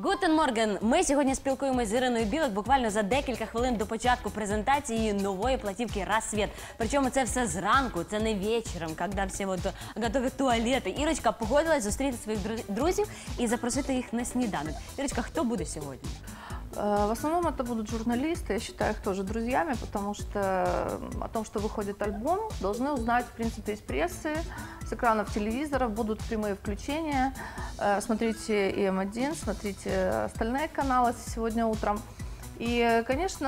Гутен Морген. Ми сьогодні спілкуємося з Іриною Білик буквально за декілька хвилин до початку презентації нової платівки «Рассвет». Причому це все зранку, це не вечором, коли всі от готові туалети. Ірочка погодилась зустріти своїх друз- друзів і запросити їх на сніданок. Ірочка, хто буде сьогодні? Э, В основном это будут журналисты, я считаю их тоже друзьями, потому что м, о том, что выходит альбом, должны узнать, в принципе, из прессы, экранов телевизоров, будут прямые включения. Э, Смотрите и М1, смотрите остальные каналы сегодня утром. И, э, конечно,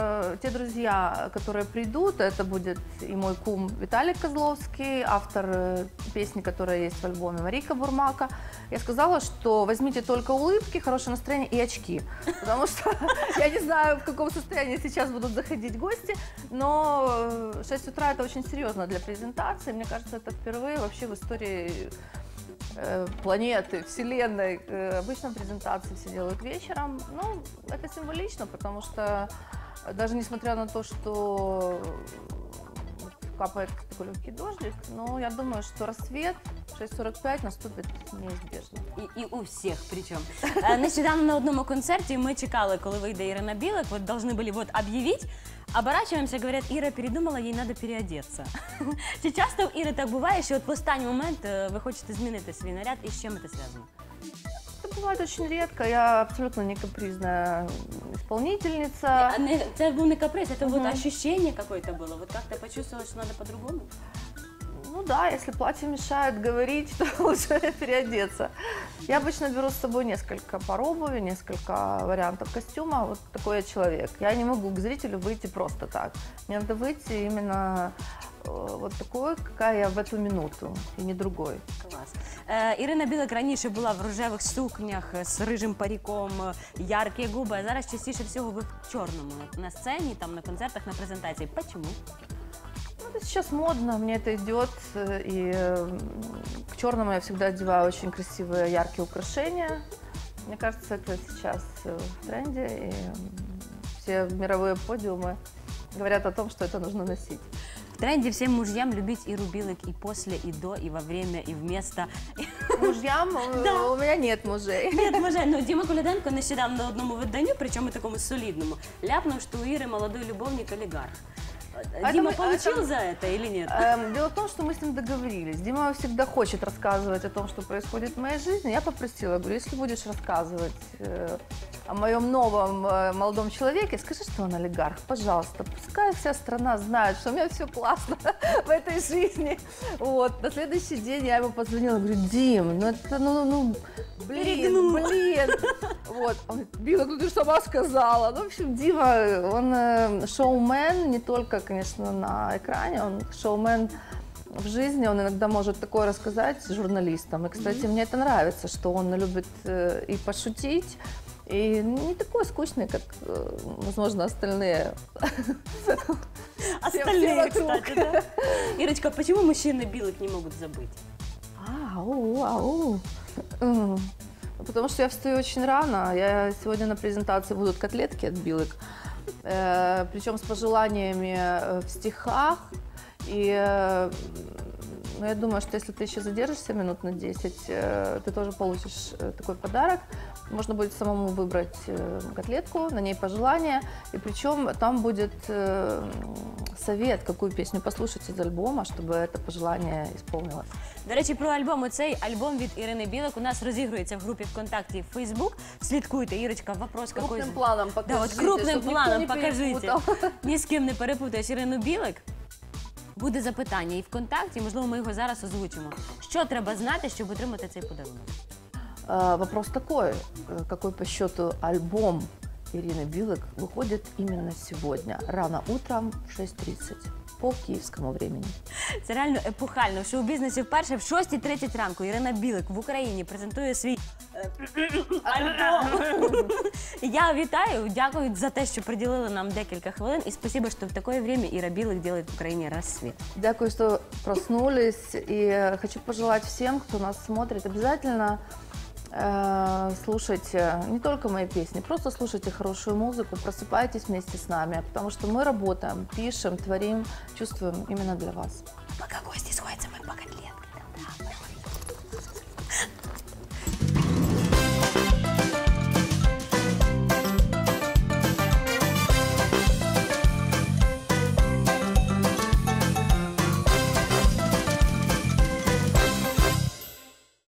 э, те друзья, которые придут, это будет и мой кум Виталий Козловский, автор э, песни, которая есть в альбоме Марика Бурмака. Я сказала, что возьмите только улыбки, хорошее настроение и очки, потому что я не знаю, в каком состоянии сейчас будут заходить гости, но э, 6 утра это очень серьезно для презентации. Мне кажется, это впервые вообще в истории э, планеты, вселенной. Обычно презентации все делают вечером. Ну, это символично, потому что даже несмотря на то, что капает такой легкий дождик, но я думаю, что рассвет в 6.45 наступит неизбежно. І, і у всіх причому. Е, Нещодавно на одному концерті ми чекали, коли вийде Ірина Білик, вот должны были вот объявить, оборачиваемся, говорят, Іра передумала, їй треба переодеться. Чи часто в Іри так буває, що от в останній момент е, ви хочете змінити свій наряд і з чим це зв'язано? Это бывает очень редко. Я абсолютно не капризная исполнительница. А не, це був не каприз, це вот Мгм. ощущение какое-то было. Вот как-то почувствовала, что надо по-другому. Ну да, если платье мешает говорить, то лучше переодеться. Я обычно беру с собой несколько пар обуви, несколько вариантов костюма. Вот такой я человек. Я не могу к зрителю выйти просто так. Мне надо выйти именно э, вот такой, какая я в эту минуту, и не другой. Клас. Е, Ірина Білик раніше була в рожевих сукнях е, з рижим паріком, е, яркі губи, а зараз частіше всього ви в чорному на- на сцені, там на концертах, на презентації. Почему? Ну, это сейчас модно, мне это идет. э, И э, к черному я всегда одеваю очень красивые, яркие украшения. Мне кажется, это сейчас э, в тренде. И м, все мировые подиумы говорят о том, что это нужно носить. В тренді всім муж'ям любіть Іру Білик і після, і до, і во время, і вместо. Мужьям э, Да. у меня нет мужей. Ні, може, ну Діма Коляденко нещодавно на одному виданню, причому такому солідному, ляпнув, що у Іри молодой любовник олігарх. А Дима это получил это- за это или нет? Эм, Дело в том, что мы с ним договорились. Дима всегда хочет рассказывать о том, что происходит в моей жизни. Я попросила, говорю, если будешь рассказывать э, о моем новом э, молодом человеке, скажи, что он олигарх, пожалуйста. Пускай вся страна знает, что у меня все классно в этой жизни. Вот. На следующий день я ему позвонила, говорю, Дим, ну это, ну, ну, ну, блин, Перегнул. блин. Вот. Он говорит, Била, ну ты сама сказала. Ну, в общем, Дима, он э, шоумен, не только, конечно, на экране, он шоумен в жизни, он иногда может такое рассказать журналистам. И, кстати, мне это нравится, что он любит э, и пошутить, и не такой скучный, как, э, возможно, остальные. Остальные, кстати, да? Ирочка, почему мужчины Билик не могут забыть? Ау, ау. Ну, Потому что я встаю очень рано. Я сегодня на презентации будут котлетки от билок. Э, причем с пожеланиями э, в стихах. И э, ну, я думаю, что если ты еще задержишься минут на 10, э, ты тоже получишь э, такой подарок. Можно будет самому выбрать э, котлетку, на ней пожелания. И причем там будет э, совет, какую песню послушать из альбома, чтобы это пожелание исполнилось. До речі, про альбом. Цей альбом від Ірини Білик у нас розігрується в групі ВКонтакті Фейсбук. Слідкуйте, Ірочка, вопрос какой. Крупным планом Да, покажите. от крупним чтоб никто планом не покажите. перепутал. Ні з ким не перепутаєш Ірину Білик. Буде запитання і ВКонтакті, можливо, ми його зараз озвучимо. Що треба знати, щоб отримати цей подарунок? А, Вопрос такой, э, какой по счету альбом Ирины Билык выходит именно сегодня, рано утром в 6.30 по киевскому времени. Це реально епохально. В шоу-бізнесі вперше в 6.30 ранку Ірина Білик в Україні презентує свій е, альбом. Я вітаю, дякую за те, що приділили нам декілька хвилин. І спасибо, що в таке время Іра Білик робить в Україні розсвіт. Дякую, что проснулись. И э, хочу пожелать всем, кто нас смотрит, обязательно э, слушайте не только мои песни, просто слушайте хорошую музыку, просыпайтесь вместе с нами, потому что мы работаем, пишем, творим, чувствуем именно для вас. Пока гості